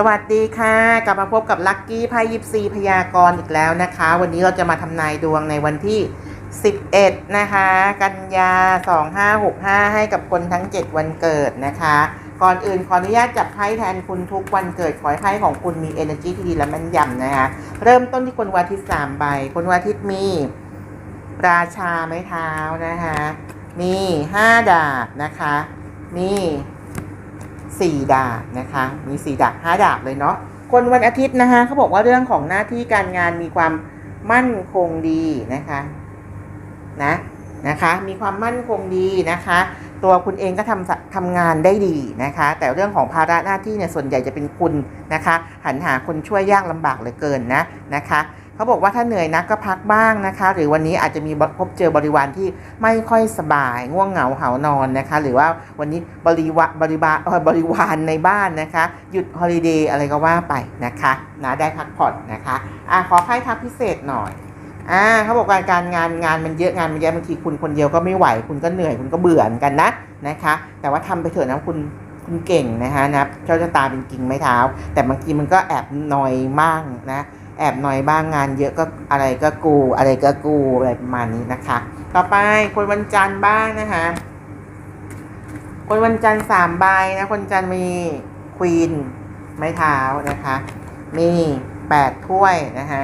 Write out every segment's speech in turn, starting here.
สวัสดีค่ะ กลับมาพบกับลัคกี้ไพ่ยิปซีพยากรณ์อีกแล้วนะคะ วันนี้เราจะมาทำนายดวงในวันที่ 11 นะคะ กันยา 2565 ให้กับคนทั้ง 7 วันเกิดนะคะ ก่อนอื่นขออนุญาตจับไพ่แทนคุณทุกวันเกิด ขอให้ไพ่ของคุณมี energy ที่ดีและแม่นยำนะคะ เริ่มต้นที่คนวันอาทิตย์3ใบ คนวันอาทิตย์มี ราชาไม้เท้านะคะ มี 5 ดาบนะคะ มี สี่ดาบนะคะ มีสี่ดาบห้าดาบเลยเนาะคนวันอาทิตย์นะคะเขาบอกว่าเรื่องของหน้าที่การงานมีความมั่นคงดีนะคะนะนะคะมีความมั่นคงดีนะคะ ตัวคุณเองก็ทำทำงานได้ดีนะคะ แต่เรื่องของภาระหน้าที่เนี่ยส่วนใหญ่จะเป็นคุณนะคะ หันหาคนช่วยยากลำบากเหลือเกินนะนะคะ เขาบอกว่าถ้าเหนื่อยนักก็พักบ้างนะคะ หรือวันนี้อาจจะมีพบเจอบริวารที่ไม่ค่อยสบายง่วงเหงาเหานอนนะคะ หรือว่าวันนี้บริวาบริวาบริวารในบ้านนะคะ หยุดฮอลิเดย์อะไรก็ว่าไปนะคะนะได้พักผ่อนนะคะอะขอไพ่ทักพิเศษหน่อยอ่าเขาบอกว่าการงานงานมันเยอะงานมันเยอะบางทีคุณคนเดียวก็ไม่ไหว คุณก็เหนื่อยคุณก็เบื่อกันนะนะคะ แต่ว่าทำไปเถอะนะคุณคุณเก่งนะคะนะเจ้าชะตาเป็นกิ่งไม้เท้า แต่บางทีมันก็แอบหน่อยบ้างนะ แอบหน่อยบ้างงานเยอะก็อะไรก็กูอะไรก็กูอะไรประมาณนี้นะคะ ต่อไปคนวันจันทร์บ้างนะคะคนวันจันทร์สามใบนะคนจันทร์มีควีนไม้เท้านะคะ มีแปดถ้วยนะคะ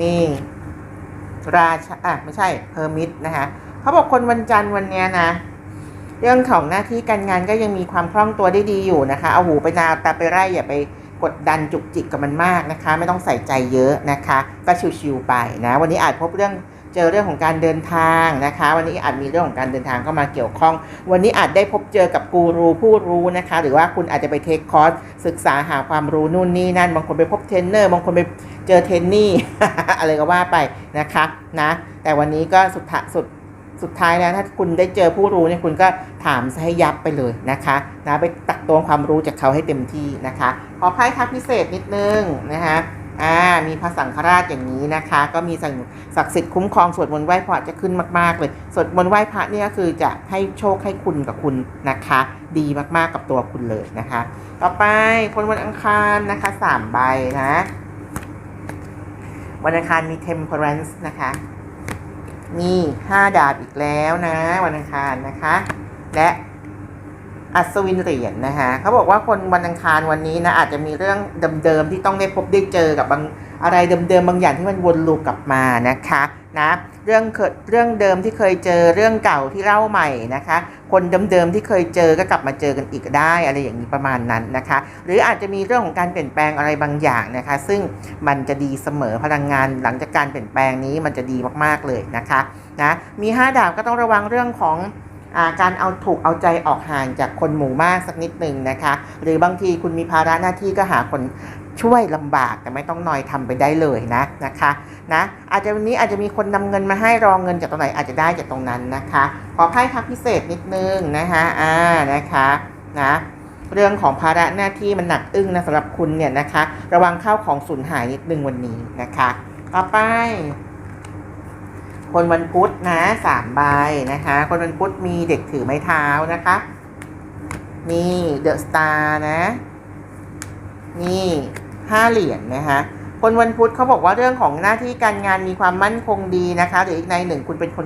มีราชาอะไม่ใช่เพอร์มิทนะคะเขาบอกคนวันจันทร์วันเนี้ยนะเรื่องของหน้าที่การงานก็ยังมีความคล่องตัวได้ดีอยู่นะคะ เอาหูไปนาตาไปไร่อย่าไป กดดันจุกจิกกับมันมากนะคะ ไม่ต้องใส่ใจเยอะนะคะ ก็ชิวๆไปนะวันนี้อาจพบเรื่องเจอเรื่องของการเดินทางนะคะ วันนี้อาจมีเรื่องของการเดินทางเข้ามาเกี่ยวข้อง วันนี้อาจได้พบเจอกับกูรูผู้รู้นะคะ หรือว่าคุณอาจจะไปเทคคอร์สศึกษาหาความรู้นู่นนี่นั่น บางคนไปพบเทรนเนอร์บางคนไปเจอเทรนนี่อะไรก็ว่าไปนะคะนะแต่วันนี้ก็สุดท้ายสุด สุดท้ายนะถ้าคุณได้เจอผู้รู้เนี่ยคุณก็ถามซะให้ยับไปเลยนะคะนะไปตักตวงความรู้จากเขาให้เต็มที่นะคะ ขอไพ่ทักพิเศษนิดนึงนะคะอ่ามีพระสังฆราชอย่างนี้นะคะ ก็มีสิ่งศักดิ์สิทธิ์คุ้มครองสวดมนต์ไหว้พระจะขึ้นมาก ๆ เลยสวดมนต์ไหว้พระเนี่ยก็คือจะให้โชคให้คุณกับคุณนะคะ ดีมากๆกับตัวคุณเลยนะคะ ต่อไปคนวันอังคารนะคะสามใบนะวันอังคารมี temperance นะคะ มีห้าดาบอีกแล้วนะ วันอังคารนะคะ และ อัศวินเหรียญนะคะเขาบอกว่าคนวันอังคารวันนี้นะอาจจะมีเรื่องเดิมๆที่ต้องได้พบได้เจอกับบางอะไรเดิมๆบางอย่างที่มันวนลูปกลับมานะคะนะเรื่องเรื่องเดิมที่เคยเจอเรื่องเก่าที่เล่าใหม่นะคะ คนเดิมๆที่เคยเจอก็กลับมาเจอกันอีกได้อะไรอย่างนี้ประมาณนั้นนะคะ หรืออาจจะมีเรื่องของการเปลี่ยนแปลงอะไรบางอย่างนะคะ ซึ่งมันจะดีเสมอพลังงานหลังจากการเปลี่ยนแปลงนี้มันจะดีมากๆเลยนะคะนะมี 5 ดาบก็ต้องระวังเรื่องของ การเอาถูกเอาใจออกห่างจากคนหมู่มากสักนิดหนึ่งนะคะ หรือบางทีคุณมีภาระหน้าที่ก็หาคนช่วยลำบากแต่ไม่ต้องนอยทำไปได้เลยนะนะคะนะอาจจะวันนี้อาจจะมีคนนำเงินมาให้รองเงินจากตรงไหนอาจจะได้จากตรงนั้นนะคะ ขอไพ่ทักพิเศษนิดนึงนะคะอ่านะคะนะเรื่องของภาระหน้าที่มันหนักอึ้งนะสำหรับคุณเนี่ยนะคะ ระวังข้าวของสูญหายนิดนึงวันนี้นะคะ ต่อไป คนวันพุธนะสามใบนะคะ คนวันพุธมีเด็กถือไม้เท้านะคะมีเดอะสตาร์นะ นี่ห้าเหรียญนะคะคนวันพุธเขาบอกว่าเรื่องของหน้าที่การงานมีความมั่นคงดีนะคะหรืออีกในหนึ่งคุณเป็นคน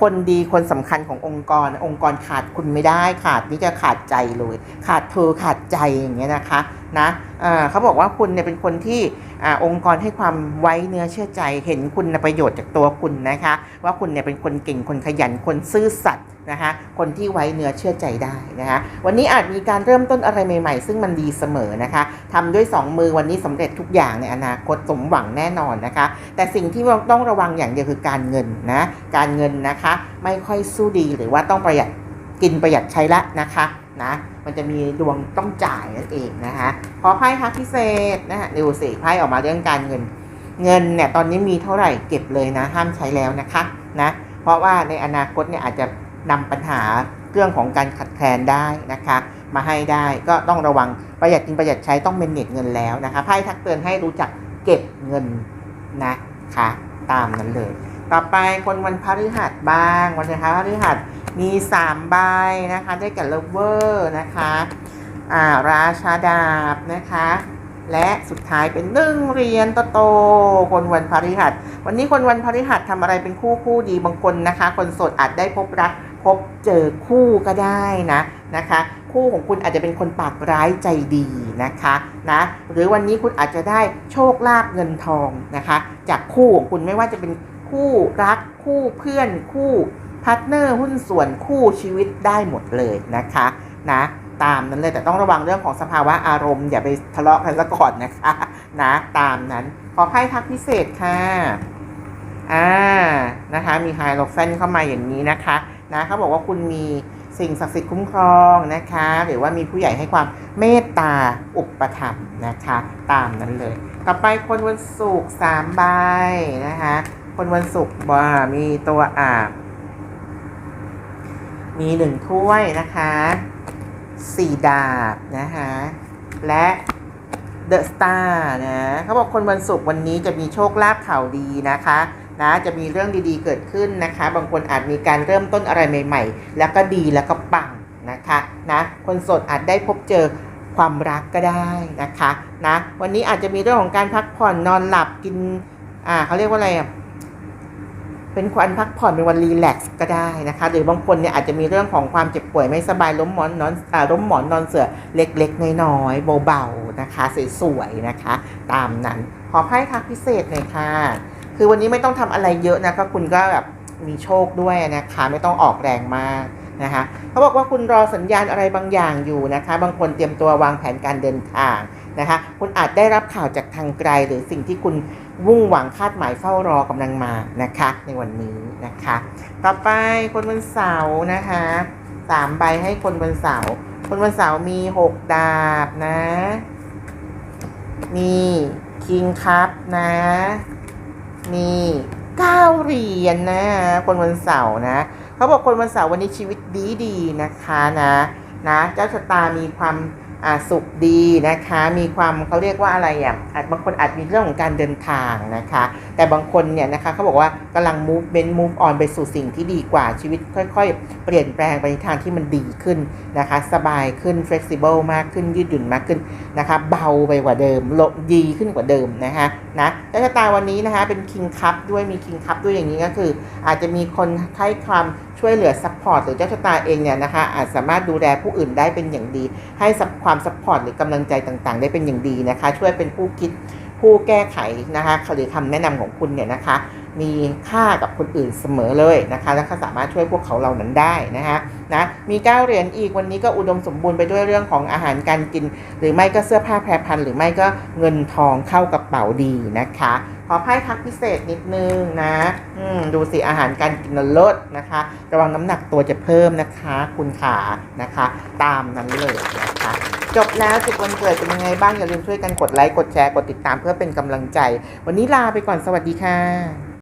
คนดีคนสำคัญขององค์กร องค์กรขาดคุณไม่ได้ขาดนี่จะขาดใจเลย ขาดเธอขาดใจอย่างเงี้ยนะคะ นะเขาบอกว่าคุณเนี่ยเป็นคนที่อองค์กรให้ความไว้เนื้อเชื่อใจ เห็นคุณประโยชน์จากตัวคุณนะคะ ว่าคุณเนี่ยเป็นคนเก่งคนขยันคนซื่อสัตย์นะคะคนที่ไว้เนื้อเชื่อใจได้นะคะวันนี้อาจมีการเริ่มต้นอะไรใหม่ ๆ ซึ่งมันดีเสมอนะคะทำด้วย 2 มือวันนี้สำเร็จทุกอย่างในอนาคตสมหวังแน่นอนนะคะ แต่สิ่งที่เราต้องระวังอย่างเดียวคือการเงินนะการเงินนะคะไม่ค่อยสู้ดีหรือว่าต้องประหยัดกินประหยัดใช้ละนะคะ นะมันจะมีดวงต้องจ่ายนั่นเองนะคะขอไพ่ทักพิเศษนะฮะดูสิไพ่ออกมาเรื่องการเงิน เงินเนี่ยตอนนี้มีเท่าไหร่เก็บเลยนะห้ามใช้แล้วนะคะนะเพราะว่าในอนาคตเนี่ยอาจจะนำปัญหาเรื่องของการขัดแคลนได้นะคะ มาให้ได้ก็ต้องระวังประหยัดกินประหยัดใช้ต้องเมนเนจเงินแล้วนะคะไพ่ทักเตือนให้รู้จักเก็บเงินนะคะตามนั้นเลย ต่อไปคนวันพฤหัสบ้างวันพฤหัสมี3ใบนะคะ ได้แก่ lover นะคะอ่าราชาดาบนะคะ และสุดท้ายเป็นหนึ่งเหรียญโตๆคนวันพฤหัส วันนี้คนวันพฤหัสทำอะไรเป็นคู่คู่ดีบางคนนะคะ คนโสดอาจได้พบรักพบเจอคู่ก็ได้นะนะคะ คู่ของคุณอาจจะเป็นคนปากร้ายใจดีนะคะนะหรือวันนี้คุณอาจจะได้โชคลาภเงินทองนะคะ จากคู่ของคุณไม่ว่าจะเป็น คู่รักคู่เพื่อนคู่พาร์ทเนอร์หุ้นส่วนคู่ชีวิตได้หมดเลยนะคะนะตามนั้นเลยแต่ต้องระวังเรื่องของสภาวะอารมณ์ อย่าไปทะเลาะกันซะก่อนนะคะนะตามนั้นขอไพ่ทักพิเศษค่ะอ่านะคะมีไฮโลเฟนเข้ามาอย่างนี้นะคะนะเขาบอกว่าคุณมีสิ่งศักดิ์สิทธิ์คุ้มครองนะคะ หรือว่ามีผู้ใหญ่ให้ความเมตตาอุปถัมภ์นะคะ ตามนั้นเลย ต่อไปคนวันศุกร์สามใบนะคะ คนวันศุกร์ว่ามีตัวอ่ามีหนึ่งถ้วยนะคะสี่ดาบนะคะและเดอะสตาร์นะเขาบอกคนวันศุกร์วันนี้จะมีโชคลาภข่าวดีนะคะนะจะมีเรื่องดีๆเกิดขึ้นนะคะ บางคนอาจมีการเริ่มต้นอะไรใหม่ ๆ แล้วก็ดีแล้วก็ปังนะคะนะคนโสดอาจได้พบเจอความรักก็ได้นะคะนะวันนี้อาจจะมีเรื่องของการพักผ่อนนอนหลับกินอ่าเขาเรียกว่าอะไรอะ เป็นวันพักผ่อนเป็นวันรีแลกซ์ก็ได้นะคะ หรือบางคนเนี่ยอาจจะมีเรื่องของความเจ็บป่วยไม่สบายล้มหมอนนอนอ่าล้มหมอนนอนเสือเล็กๆน้อยๆเบาๆนะคะสวยๆนะคะ ตามนั้นขอไพ่ทักพิเศษหน่อยค่ะ คือวันนี้ไม่ต้องทำอะไรเยอะนะก็คุณก็แบบมีโชคด้วยนะคะไม่ต้องออกแรงมากนะคะเขาบอกว่าคุณรอสัญญาณอะไรบางอย่างอยู่นะคะ บางคนเตรียมตัววางแผนการเดินทาง นะคะ คุณอาจได้รับข่าวจากทางไกล หรือสิ่งที่คุณวุ่งหวังคาดหมายเฝ้ารอกำลังมานะคะ ในวันนี้นะคะ ต่อไปคนวันเสาร์นะคะสามใบให้คนวันเสาร์คนวันเสาร์มีหกดาบนะมีคิงคัพนะมีเก้าเหรียญนะคนวันเสาร์นะเขาบอกคนวันเสาร์วันนี้ชีวิตดีดีๆนะคะนะนะ เจ้าชะตามีความ สุขดีนะคะ มีความเขาเรียกว่าอะไรอะอาจบางคนอาจมีเรื่องของการเดินทางนะคะ แต่บางคนเนี่ยนะคะเขาบอกว่ากำลัง movement move on ไปสู่สิ่งที่ดีกว่าชีวิตค่อยๆ เปลี่ยนแปลงไปในทางที่มันดีขึ้นนะคะ สบายขึ้น flexible มากขึ้นยืดหยุ่นมากขึ้นนะคะ เบาไปกว่าเดิมลดีขึ้นกว่าเดิมนะคะนะเจ้าชะตาวันนี้นะคะเป็น king cup ด้วยมี king cup ด้วยอย่างนี้ก็คือ อาจจะมีคนให้ความ ช่วยเหลือซัพพอร์ตหรือเจ้าชะตาเองเนี่ยนะคะอาจสามารถดูแลผู้อื่นได้เป็นอย่างดี ให้ความซัพพอร์ตหรือกำลังใจต่างๆ ได้เป็นอย่างดีนะคะ ช่วยเป็นผู้คิดผู้แก้ไขนะคะหรือคำแนะนำของคุณเนี่ยนะคะ มีค่ากับคนอื่นเสมอเลยนะคะ และก็สามารถช่วยพวกเขาเหล่านั้นได้นะคะนะมีเก้าเหรียญอีกวันนี้ก็อุดมสมบูรณ์ไปด้วยเรื่องของอาหารการกิน หรือไม่ก็เสื้อผ้าแพรพันหรือไม่ก็เงินทองเข้ากระเป๋าดีนะคะ ขอไพ่ทักพิเศษนิดนึงนะอืดูสิอาหารการกินลดนะคะ ระวังน้ำหนักตัวจะเพิ่มนะคะ คุณขานะคะ ตามนั้นเลยนะคะจบแล้วจุดวันเกิดเป็นยังไงบ้างอย่าลืมช่วยกันกดไลค์กดแชร์กดติดตามเพื่อเป็นกำลังใจ วันนี้ลาไปก่อนสวัสดีค่ะ